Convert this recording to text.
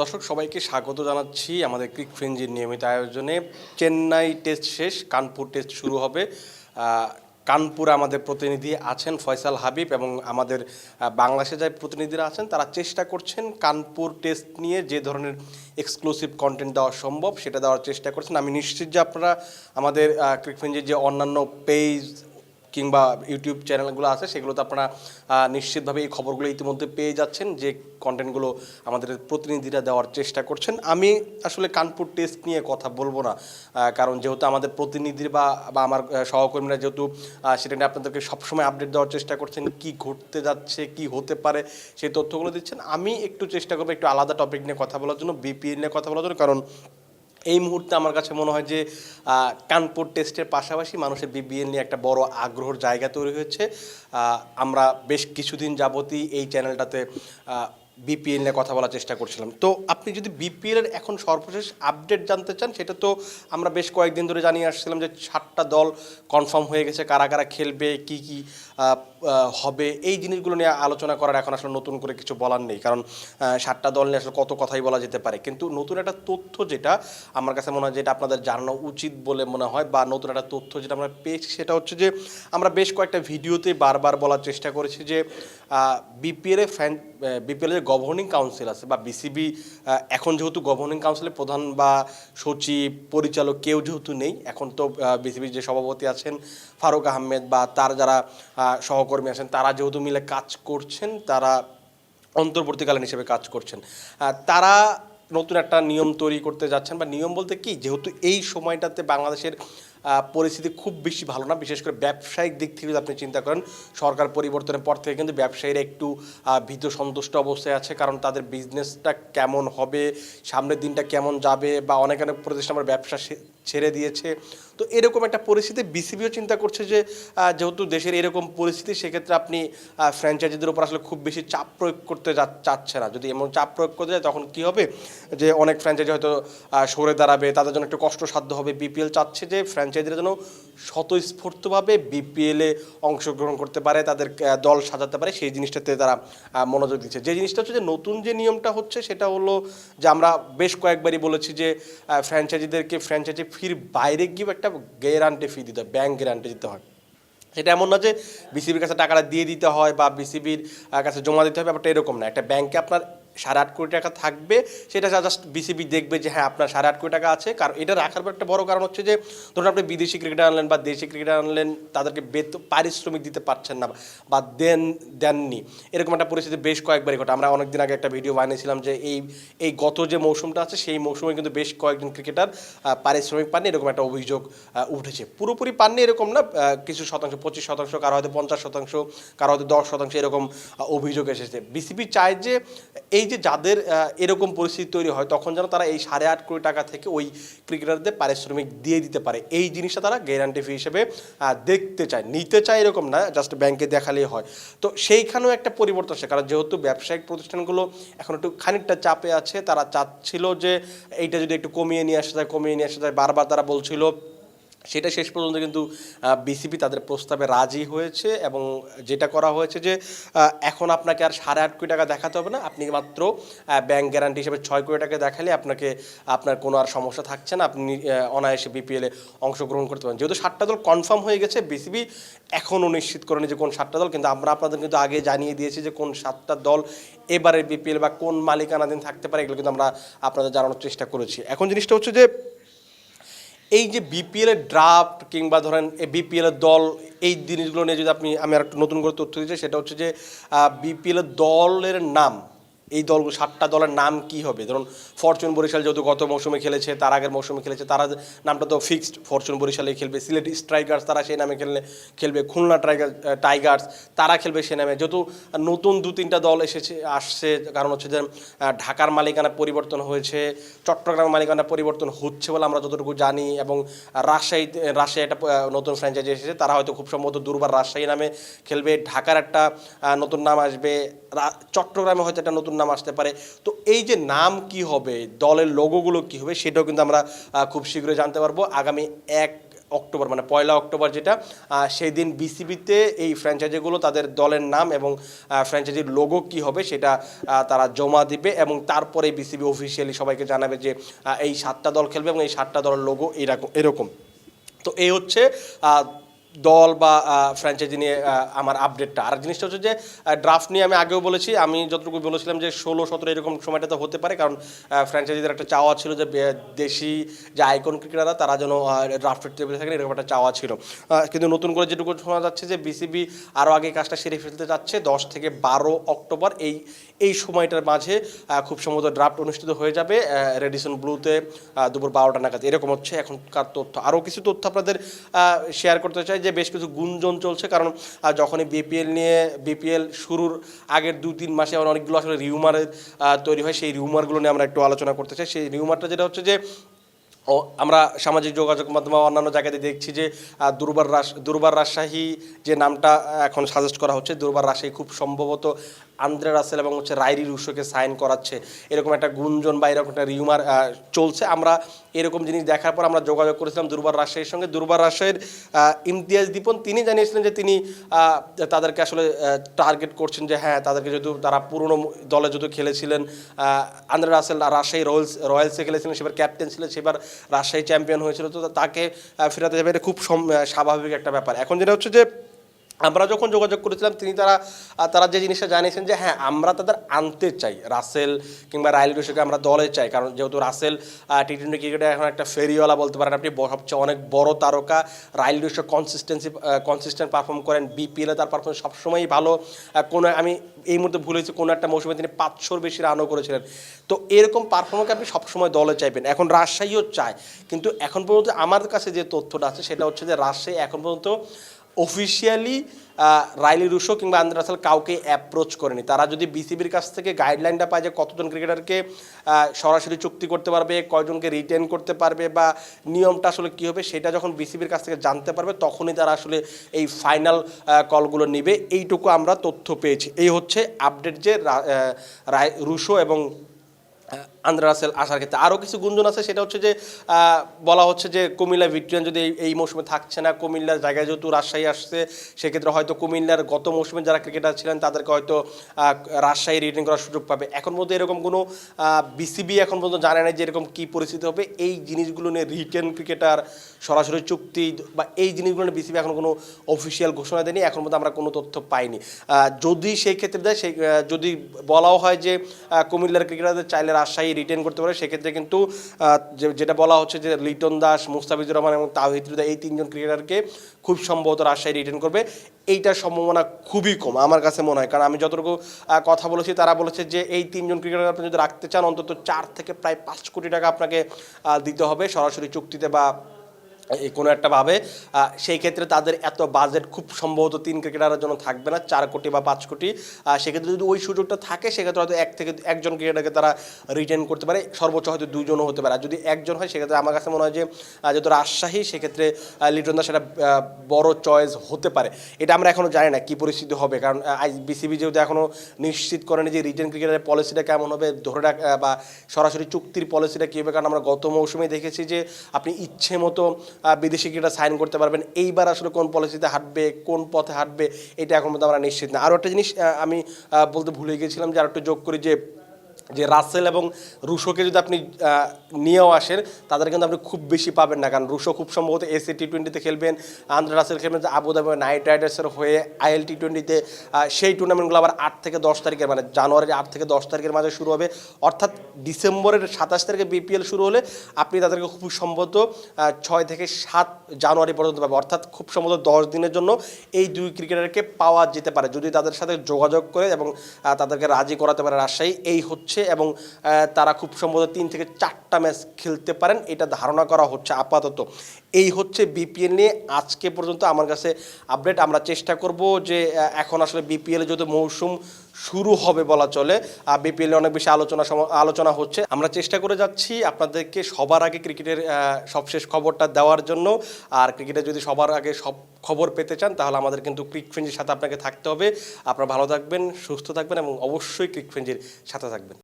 দর্শক, সবাইকে স্বাগত জানাচ্ছি আমাদের ক্রিক ফ্রেঞ্জির নিয়মিত আয়োজনে। চেন্নাই টেস্ট শেষ, কানপুর টেস্ট শুরু হবে। কানপুরে আমাদের প্রতিনিধি আছেন ফয়সাল হাবিব এবং আমাদের বাংলাদেশে যে প্রতিনিধিরা আছেন, তারা চেষ্টা করছেন কানপুর টেস্ট নিয়ে যে ধরনের এক্সক্লুসিভ কন্টেন্ট দেওয়া সম্ভব, সেটা দেওয়ার চেষ্টা করছেন। আমি নিশ্চিত যে আপনারা আমাদের ক্রিক ফ্রেঞ্জির যে অন্যান্য পেজ কিংবা ইউটিউব চ্যানেলগুলো আছে, সেগুলোতে আপনারা নিশ্চিতভাবে এই খবরগুলো ইতিমধ্যে পেয়ে যাচ্ছেন, যে কন্টেন্টগুলো আমাদের প্রতিনিধিরা দেওয়ার চেষ্টা করছেন। আমি আসলে কানপুর টেস্ট নিয়ে কথা বলব না কারণ যেহেতু আমাদের প্রতিনিধির বা বা আমার সহকর্মীরা যেহেতু সেটা নিয়ে আপনাদেরকে সবসময় আপডেট দেওয়ার চেষ্টা করছেন, কি ঘটতে যাচ্ছে, কি হতে পারে, সেই তথ্যগুলো দিচ্ছেন। আমি একটু চেষ্টা করব একটু আলাদা টপিক নিয়ে কথা বলার জন্য বিপিএল নিয়ে কথা বলার জন্য, কারণ এই মুহূর্তে আমার কাছে মনে হয় যে কানপুর টেস্টের পাশাপাশি মানুষের বিবিএল নিয়ে একটা বড় আগ্রহের জায়গা তৈরি হয়েছে। আমরা বেশ কিছুদিন যাবতই এই চ্যানেলটাতে বিপিএল নিয়ে কথা বলার চেষ্টা করছিলাম। তো আপনি যদি বিপিএল এর এখন সর্বশেষ আপডেট জানতে চান, সেটা তো আমরা বেশ কয়েকদিন ধরে জানিয়ে আসছিলাম যে সাতটা দল কনফার্ম হয়ে গেছে, কারা কারা খেলবে, কি কি হবে। এই জিনিসগুলো নিয়ে আলোচনা করার এখন আসলে নতুন করে কিছু বলার নেই। কারণ সাতটা দল নিয়ে আসলে কত কথাই বলা যেতে পারে। কিন্তু নতুন একটা তথ্য যেটা আমার কাছে মনে হয় যেটা আপনাদের জানানো উচিত বলে মনে হয় বা নতুন একটা তথ্য যেটা আমরা পেয়েছি সেটা হচ্ছে যে, আমরা বেশ কয়েকটা ভিডিওতে বারবার বলার চেষ্টা করেছি যে বিপিএল এ ফ্যান বিপিএল এর গভর্নিং কাউন্সিল আছে বা বিসিবি এখন যেহেতু গভর্নিং কাউন্সিলের প্রধান বা সচিব, পরিচালক কেউ যেহেতু নেই, এখন তো বিসিবির যে সভাপতি আছেন ফারুক আহমেদ বা তার যারা সহকর্মী আছেন। তারা যেহেতু মিলে কাজ করছেন, তারা অন্তর্বর্তীকালীন হিসেবে কাজ করছেন। তারা নতুন একটা নিয়ম তৈরি করতে যাচ্ছেন। বা নিয়ম বলতে কি? যেহেতু এই সময়টাতে বাংলাদেশের পরিস্থিতি খুব বেশি ভালো না। বিশেষ করে ব্যবসায়িক দিক থেকে যদি আপনি চিন্তা করেন, সরকার পরিবর্তনের পর থেকে কিন্তু ব্যবসায়ীরা একটু ভীত সন্তুষ্ট অবস্থায় আছে। কারণ তাদের বিজনেসটা কেমন হবে, সামনের দিনটা কেমন যাবে বা অনেক অনেক প্রতিষ্ঠান আমার ব্যবসা ছেড়ে দিয়েছে। তো এরকম একটা পরিস্থিতি বিসিবিও চিন্তা করছে যে যেহেতু দেশের এরকম পরিস্থিতি, সেক্ষেত্রে আপনি ফ্র্যাঞ্চাইজিদের উপর আসলে খুব বেশি চাপ প্রয়োগ করতে চাচ্ছে না। যদি এমন চাপ প্রয়োগ করতে যায়, তখন কি হবে? যে অনেক ফ্র্যাঞ্চাইজি হয়তো সরে দাঁড়াবে, তাদের জন্য একটু কষ্টসাধ্য হবে। বিপিএল চাচ্ছে যে ফ্র্যাঞ্চাইজিরা যেন স্বতঃস্ফূর্তভাবে বিপিএলে অংশগ্রহণ করতে পারে, তাদের দল সাজাতে পারে, সেই জিনিসটাতে তারা মনোযোগ দিচ্ছে। যে জিনিসটা হচ্ছে যে নতুন যে নিয়মটা হচ্ছে, সেটা হলো যে আমরা বেশ কয়েকবারই বলেছি যে ফ্র্যাঞ্চাইজিদেরকে ফ্র্যাঞ্চাইজি ফির বাইরে গিয়েও একটা গ্যারান্টি ফি দিতে হয় ব্যাংক গ্যারান্টি দিতে হয়। সেটা এমন না যে বিসিবির কাছে টাকাটা দিয়ে দিতে হয় বা বিসিবির কাছে জমা দিতে হবে ব্যাপারটা এরকম না। একটা ব্যাংকে আপনার সাড়ে আট কোটি টাকা থাকবে, সেটা জাস্ট বিসিবি দেখবে যে হ্যাঁ আপনার সাড়ে আট কোটি টাকা আছে। কারণ এটা রাখার একটা বড় কারণ হচ্ছে যে, ধরুন আপনি বিদেশি ক্রিকেটার আনলেন বা দেশি ক্রিকেটার আনলেন, তাদেরকে বেত পারিশ্রমিক দিতে পারছেন না বা দেন, দেননি। এরকম একটা পরিস্থিতি বেশ কয়েকবারই ঘটে। আমরা অনেকদিন আগে একটা ভিডিও বানিয়েছিলাম যে এই এই গত যে মৌসুমটা আছে, সেই মৌসুমে কিন্তু বেশ কয়েকজন ক্রিকেটার পারিশ্রমিক পাননি, এরকম একটা অভিযোগ উঠেছে। পুরোপুরি পাননি এরকম না কিছু শতাংশ, পঁচিশ শতাংশ, কারও হয়তো পঞ্চাশ শতাংশ, কারও হয়তো দশ শতাংশ এরকম অভিযোগ এসেছে। বিসিবি চায় যে এই যে যাদের এরকম পরিস্থিতি তৈরি হয়, তখন যেন তারা এই সাড়ে আট কোটি টাকা থেকে ওই ক্রিকেটারদের পারিশ্রমিক দিয়ে দিতে পারে। এই জিনিসটা তারা গ্যারান্টি ফি হিসেবে দেখতে চায়। নিতে চায় এরকম না জাস্ট ব্যাংকে দেখালেই হয়। তো সেইখানেও একটা পরিবর্তন আসে, কারণ যেহেতু ব্যবসায়িক প্রতিষ্ঠানগুলো এখন একটু খানিকটা চাপে আছে, তারা চাচ্ছিল যে এইটা যদি একটু কমিয়ে নিয়ে আসা যায়, কমিয়ে নিয়ে আসা যায়, বারবার তারা বলছিল সেটা শেষ পর্যন্ত কিন্তু বিসিবি তাদের প্রস্তাবে রাজি হয়েছে এবং যেটা করা হয়েছে যে এখন আপনাকে আর সাড়ে আট কোটি টাকা দেখাতে হবে না। আপনি মাত্র ব্যাংক গ্যারান্টি হিসেবে ছয় কোটি টাকা দেখালে আপনাকে, আপনার কোনো আর সমস্যা থাকছে না। আপনি অনায়াসে বিপিএলে অংশগ্রহণ করতে পারেন। যেহেতু সাতটা দল কনফার্ম হয়ে গেছে বিসিবি এখনও নিশ্চিত করেনি যে কোন সাতটা দল। কিন্তু আমরা আপনাদের কিন্তু আগে জানিয়ে দিয়েছি যে কোন সাতটা দল এবারের বিপিএল বা কোন মালিকানাধীন থাকতে পারে, এগুলো কিন্তু আমরা আপনাদের জানানোর চেষ্টা করেছি। এখন জিনিসটা হচ্ছে যে এই যে বিপিএল এর ড্রাফট কিংবা ধরেন বিপিএল এর দল, এই জিনিসগুলো নিয়ে যদি আপনি আমি আর একটা নতুন করে তথ্য দিচ্ছি সেটা হচ্ছে যে বিপিএল এর দলের নাম এই দলগুলো সাতটা দলের নাম কি হবে? ধরুন, ফরচুন বরিশাল যেহেতু গত মৌসুমে খেলেছে, তার আগের মৌসুমে খেলেছে, তারা নামটা তো ফিক্সড ফরচুন বরিশালে খেলবে, সিলেট স্ট্রাইকার্স তারা সেই নামে খেললে, খেলবে, খুলনা টাইগার টাইগার্স তারা খেলবে সে নামে। যেহেতু নতুন দু তিনটা দল এসেছে, আসছে, কারণ হচ্ছে যে ঢাকার মালিকানা পরিবর্তন হয়েছে, চট্টগ্রামের মালিকানা পরিবর্তন হচ্ছে বলে আমরা যতটুকু জানি, এবং রাজশাহীতে রাজশাহী একটা নতুন ফ্র্যাঞ্চাইজি এসেছে, তারা হয়তো খুব সম্ভবত দুর্বার রাজশাহী নামে খেলবে। ঢাকার একটা নতুন নাম আসবে চট্টগ্রামে হয়তো একটা নতুন নাম আসতে পারে। তো এই যে নাম কি হবে, দলের লোগোগুলো কি হবে, সেটাও কিন্তু আমরা খুব শীঘ্রই জানতে পারব। আগামী এক অক্টোবর মানে পয়লা অক্টোবর যেটা সেই দিন বিসিবিতে এই ফ্র্যাঞ্চাইজিগুলো তাদের দলের নাম এবং ফ্র্যাঞ্চাইজির লোগো কি হবে, সেটা তারা জমা দিবে এবং তারপরে বিসিবি অফিসিয়ালি সবাইকে জানাবে যে এই সাতটা দল খেলবে এবং এই সাতটা দলের লোগো এরকম এরকম। তো এই হচ্ছে দল বা ফ্র্যাঞ্চাইজি নিয়ে আমার আপডেটটা আর জিনিসটা হচ্ছে যে ড্রাফট নিয়ে আমি আগেও বলেছি, আমি যতটুকু বলেছিলাম যে, ষোলো সতেরো এরকম সময়টা তো হতে পারে, কারণ ফ্র্যাঞ্চাইজিদের একটা চাওয়া ছিল যে দেশি যে আইকন ক্রিকেটাররা তারা যেন ড্রাফটেড টেবিলে থাকেন, এরকম একটা চাওয়া ছিল। কিন্তু নতুন করে যেটুকু শোনা যাচ্ছে যে বিসিবি আরও আগে কাজটা সেরে ফেলতে যাচ্ছে, দশ থেকে বারো অক্টোবর এই এই সময়টার মাঝে খুব সম্ভবত ড্রাফট অনুষ্ঠিত হয়ে যাবে রেডিসন ব্লুতে দুপুর বারোটা নাগাদ। এরকম হচ্ছে, এখনকার তথ্য। আরও কিছু তথ্য আপনাদের শেয়ার করতে চাই যে বেশ কিছু গুঞ্জন চলছে, কারণ যখনই বিপিএল নিয়ে, বিপিএল শুরুর আগের দু তিন মাসে আমার অনেকগুলো আসলে রিউমারের তৈরি হয়, সেই রিউমারগুলো নিয়ে আমরা একটু আলোচনা করতে চাই। সেই রিউমারটা যেটা হচ্ছে যে আমরা সামাজিক যোগাযোগ মাধ্যমে অন্যান্য জায়গাতে দেখছি যে দুর্বার রাস, দুর্বার রাজশাহী যে নামটা এখন সাজেস্ট করা হচ্ছে, দুর্বার রাজশাহী খুব সম্ভবত আন্দ্রে রাসেল এবং হচ্ছে রাইরি রুশোকে সাইন করাচ্ছে। এরকম একটা গুঞ্জন বা এরকম একটা রিউমার চলছে। আমরা এরকম জিনিস দেখার পর আমরা যোগাযোগ করেছিলাম দুর্বার রাজশাহীর সঙ্গে। দুর্বার রাজশাহীর ইমতিয়াজ দীপন, তিনি জানিয়েছিলেন যে তিনি তাদেরকে আসলে টার্গেট করছেন যে হ্যাঁ তাদেরকে যেহেতু তারা পুরনো দলে যেহেতু খেলেছিলেন আন্দ্রে রাসেল রাজশাহী রয়্যালস, রয়্যালসে খেলেছিলেন, সেবার ক্যাপ্টেন ছিলেন সেবার রাজশাহী চ্যাম্পিয়ন হয়েছিল, তো তাকে ফেরাতে যাবে, এটা খুব স্বাভাবিক একটা ব্যাপার। এখন যেটা হচ্ছে যে আমরা যখন যোগাযোগ করেছিলাম, তিনি তারা তারা যে জিনিসটা জানিয়েছেন যে হ্যাঁ আমরা তাদের আনতে চাই। রাসেল কিংবা রাইল রুশোকে আমরা দলে চাই। কারণ যেহেতু রাসেল টি টোয়েন্টি ক্রিকেটে এখন একটা ফেরিওয়ালা বলতে পারেন আপনি সবচেয়ে অনেক বড় তারকা। Rilee Rossouw consistency consistent perform করেন। বিপিএলে তার পারফরমেন্স সবসময়ই ভালো। কোনো, আমি এই মুহূর্তে ভুলেছি কোনো একটা মৌসুমে তিনি পাঁচশোর বেশি রানও করেছিলেন। তো এরকম পারফর্মকে আপনি সবসময় দলে চাইবেন। এখন রাজশাহীও চায়। কিন্তু এখন পর্যন্ত আমার কাছে যে তথ্যটা আছে, সেটা হচ্ছে যে রাজশাহী এখন পর্যন্ত অফিসিয়ালি রাইলি রুশো কিংবা আন্দ্রে রাসেল কাউকে অ্যাপ্রোচ করেনি। তারা যদি বিসিবির কাছ থেকে গাইডলাইনটা পায় যে কতজন ক্রিকেটারকে সরাসরি চুক্তি করতে পারবে, কয়জনকে রিটেন করতে পারবে বা নিয়মটা আসলে কী হবে, সেটা যখন বিসিবির কাছ থেকে জানতে পারবে, তখনই তারা আসলে এই ফাইনাল কলগুলো নেবে। এইটুকু আমরা তথ্য পেয়েছি। এই হচ্ছে আপডেট যে রুশো এবং আন্দ্রা রাসেল আসার ক্ষেত্রে। আরও কিছু গুঞ্জন আছে, সেটা হচ্ছে যে বলা হচ্ছে যে কুমিল্লা ভিক্টোরিয়ান যদি এই- মৌসুমে থাকছে না, কুমিল্লার জায়গায় যেহেতু রাজশাহী আসছে, সেক্ষেত্রে হয়তো কুমিল্লার গত মৌসুমে যারা ক্রিকেটার ছিলেন, তাদেরকে হয়তো রাজশাহী রিটার্ন করার সুযোগ পাবে। এখন পর্যন্ত এরকম কোনো বিসিবি এখন পর্যন্ত জানে না যে এরকম কী পরিস্থিতি হবে। এই জিনিসগুলো নিয়ে রিটেন ক্রিকেটার সরাসরি চুক্তি বা এই জিনিসগুলো নিয়ে বিসিবি এখন কোনো অফিসিয়াল ঘোষণা দেয়নি, এখন পর্যন্ত আমরা কোনো তথ্য পাইনি। যদি সেই ক্ষেত্রে দেয়, সেই যদি বলাও হয় যে কুমিল্লার ক্রিকেটারদের চাইলে রাজশাহী রিটেন করতে পারে, সেক্ষেত্রে কিন্তু যেটা বলা হচ্ছে যে, লিটন দাস, মুস্তাফিজুর রহমান এবং তাহিদ হৃদয় এই তিনজন ক্রিকেটারকে খুব সম্ভবত রাজশাহী রিটেন করবে। এইটার সম্ভাবনা খুবই কম, আমার কাছে মনে হয়। কারণ আমি যতটুকু কথা বলেছি, তারা বলেছে যে, এই তিনজন ক্রিকেটার আপনি যদি রাখতে চান, অন্তত চার থেকে প্রায় পাঁচ কোটি টাকা আপনাকে দিতে হবে সরাসরি চুক্তিতে বা কোনো একটা ভাবে সেই ক্ষেত্রে তাদের এত বাজেট খুব সম্ভবত তিন ক্রিকেটারের জন্য থাকবে না, চার কোটি বা পাঁচ কোটি। সেক্ষেত্রে যদি ওই সুযোগটা থাকে, সেক্ষেত্রে হয়তো এক থেকে একজন ক্রিকেটারকে তারা রিটেন করতে পারে, সর্বোচ্চ হয়তো দুজনও হতে পারে। আর যদি একজন হয়, সেক্ষেত্রে আমার কাছে মনে হয় যে যেহেতু রাজশাহী, সেক্ষেত্রে লিটন দাস সেটা বড় চয়েস হতে পারে। এটা আমরা এখনও জানি না কী পরিস্থিতি হবে, কারণ বিসিবি যেহেতু এখনও নিশ্চিত করেনি যে রিটেন ক্রিকেটারের পলিসিটা কেমন হবে, ধরে রাখ বা সরাসরি চুক্তির পলিসিটা কী হবে, কারণ আমরা গত মৌসুমে দেখেছি যে, আপনি ইচ্ছে মতো বিদেশি ক্রিকেটার সাইন করতে পারবেন। এইবার আসলে কোন পলিসিতে হাঁটবে, কোন পথে হাঁটবে, এটা এখন পর্যন্ত আমরা নিশ্চিত না। আরও একটা জিনিস আমি বলতে ভুলে গেছিলাম যে আর একটু যোগ করি যে যে রাসেল এবং রুশোকে যদি আপনি নিয়েও আসেন, তাদের কিন্তু আপনি খুব বেশি পাবেন না। কারণ রুশো খুব সম্ভবত এসি টি টোয়েন্টিতে খেলবেন, আন্দ্রে রাসেল খেলবেন আবুধাবি নাইট রাইডার্সের হয়ে আইএল টি টোয়েন্টিতে সেই টুর্নামেন্টগুলো আবার আট থেকে দশ তারিখের মানে জানুয়ারির আট থেকে দশ তারিখের মাঝে শুরু হবে। অর্থাৎ ডিসেম্বরের সাতাশ তারিখে বিপিএল শুরু হলে আপনি তাদেরকে খুব সম্ভবত ছয় থেকে সাত জানুয়ারি পর্যন্ত পাবে অর্থাৎ খুব সম্ভবত দশ দিনের জন্য এই দুই ক্রিকেটারকে পাওয়া যেতে পারে। যদি তাদের সাথে যোগাযোগ করে এবং তাদেরকে রাজি করাতে পারে রাজশাহী, এই হচ্ছে এবং তারা খুব সম্ভবত তিন থেকে চারটা ম্যাচ খেলতে পারেন, এটা ধারণা করা হচ্ছে আপাতত। এই হচ্ছে বিপিএল নিয়ে আজকে পর্যন্ত আমার কাছে আপডেট। আমরা চেষ্টা করব যে এখন আসলে বিপিএল যেহেতু মৌসুম শুরু হবে বলা চলে, আর বিপিএল অনেক বেশি আলোচনা আলোচনা হচ্ছে। আমরা চেষ্টা করে যাচ্ছি আপনাদেরকে সবার আগে ক্রিকেটের সবশেষ খবরটা দেওয়ার জন্য। আর ক্রিকেটের যদি সবার আগে সব খবর পেতে চান, তাহলে আমাদের কিন্তু ক্রিক ফ্রেঞ্জির সাথে আপনাকে থাকতে হবে। আপনারা ভালো থাকবেন, সুস্থ থাকবেন এবং অবশ্যই ক্রিক ফ্রেঞ্জির সাথে থাকবেন।